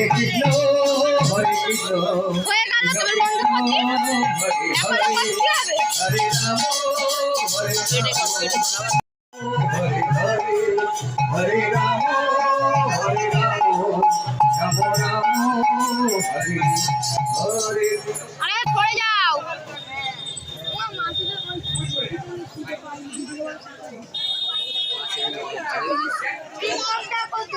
হরে কৃষ্ণ হরে কৃষ্ণ। হয়ে গেল তোমার বন্ধ করতে এখন আবার কি হবে? হরে রাম হরে রাম। হরে হরে হরে রাম হরে রাম। রাম রাম হরে হরে। আরে পড়ে যাও। কৃষ্ণকে তব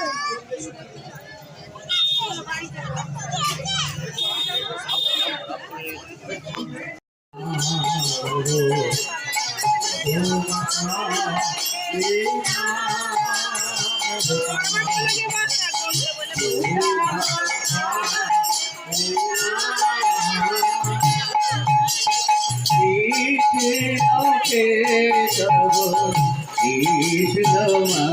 মাধব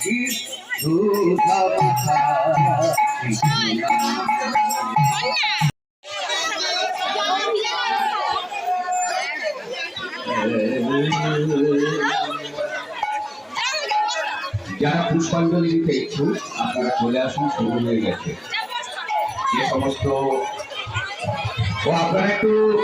যারা পুষ্পাঞ্জলি দিতে ইচ্ছুক আপনারা চলে আসুন শুরু হয়ে গেছে। যে সমস্ত ও আপনারা একটু